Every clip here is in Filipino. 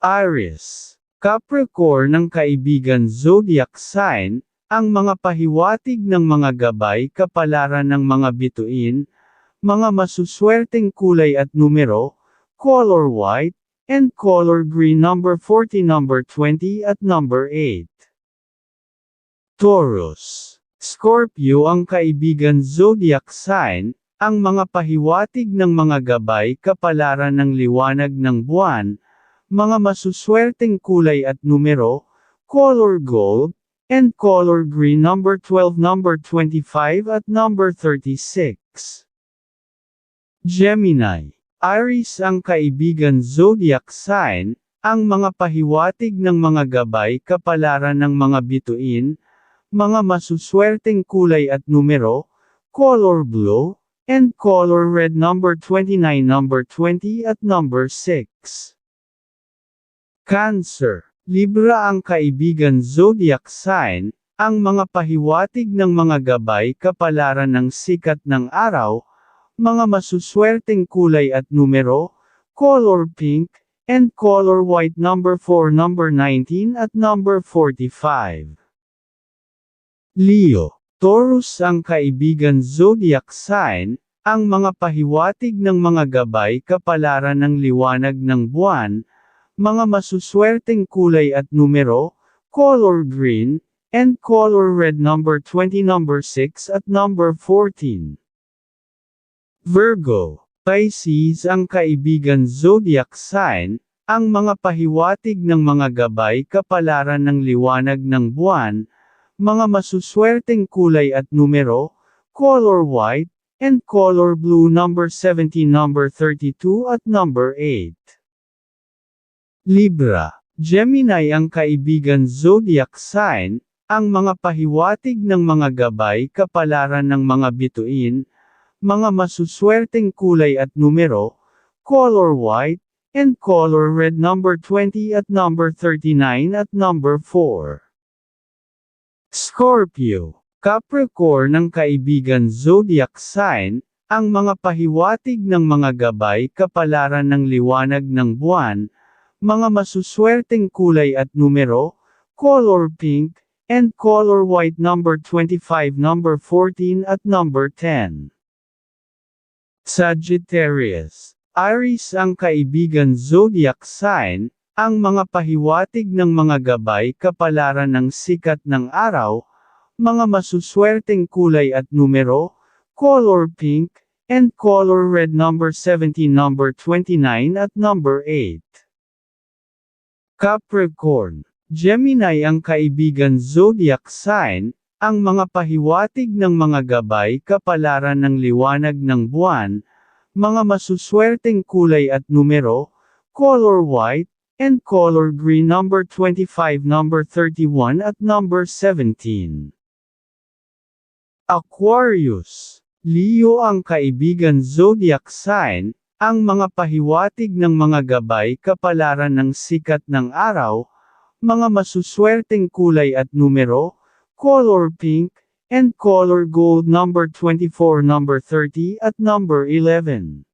Aries. Capricorn ng kaibigan zodiac sign, ang mga pahiwatig ng mga gabay kapalaran ng mga bituin, mga masuswerteng kulay at numero, color white, and color green number 40 number 20 at number 8. Taurus. Scorpio ang kaibigan zodiac sign, ang mga pahiwatig ng mga gabay kapalaran ng liwanag ng buwan, mga masuswerteng kulay at numero, color gold, and color green number 12 number 25 at number 36. Gemini. Aries ang kaibigan zodiac sign, ang mga pahiwatig ng mga gabay kapalaran ng mga bituin, mga masuswerteng kulay at numero, color blue, and color red number 29 number 20 at number 6. Cancer. Libra ang kaibigan zodiac sign, ang mga pahiwatig ng mga gabay kapalaran ng sikat ng araw, mga masuswerteng kulay at numero, color pink, and color white number 4 number 19 at number 45. Leo. Taurus ang kaibigan zodiac sign, ang mga pahiwatig ng mga gabay kapalaran ng liwanag ng buwan, mga masuswerteng kulay at numero, color green, and color red number 20 number 6 at number 14. Virgo. Pisces ang kaibigan zodiac sign, ang mga pahiwatig ng mga gabay kapalaran ng liwanag ng buwan, mga masuswerteng kulay at numero, color white, and color blue number 17 number 32 at number 8. Libra. Gemini ang kaibigan zodiac sign, ang mga pahiwatig ng mga gabay kapalaran ng mga bituin, mga masuswerteng kulay at numero, color white, and color red number 20 at number 39 at number 4. Scorpio. Capricorn ng kaibigan zodiac sign, ang mga pahiwatig ng mga gabay kapalaran ng liwanag ng buwan, mga masuswerteng kulay at numero, color pink, and color white number 25 number 14 at number 10. Sagittarius. Aries ang kaibigan zodiac sign, ang mga pahiwatig ng mga gabay kapalaran ng sikat ng araw, mga masuswerteng kulay at numero, color pink, and color red number 17 number 29 at number 8. Capricorn. Gemini ang kaibigan zodiac sign, ang mga pahiwatig ng mga gabay kapalaran ng liwanag ng buwan, mga masuswerteng kulay at numero, color white, and color green number 25 number 31 at number 17. Aquarius. Leo ang kaibigan zodiac sign, ang mga pahiwatig ng mga gabay kapalaran ng sikat ng araw, mga masuswerteng kulay at numero, color pink, and color gold number 24 number 30 at number 11.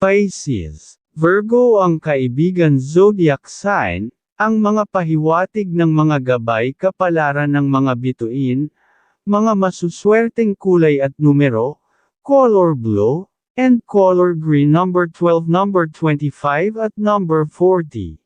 Pisces. Virgo ang kaibigan zodiac sign, ang mga pahiwatig ng mga gabay kapalaran ng mga bituin, mga masuswerteng kulay at numero, color blue, and color green number 12 number 25 at number 40.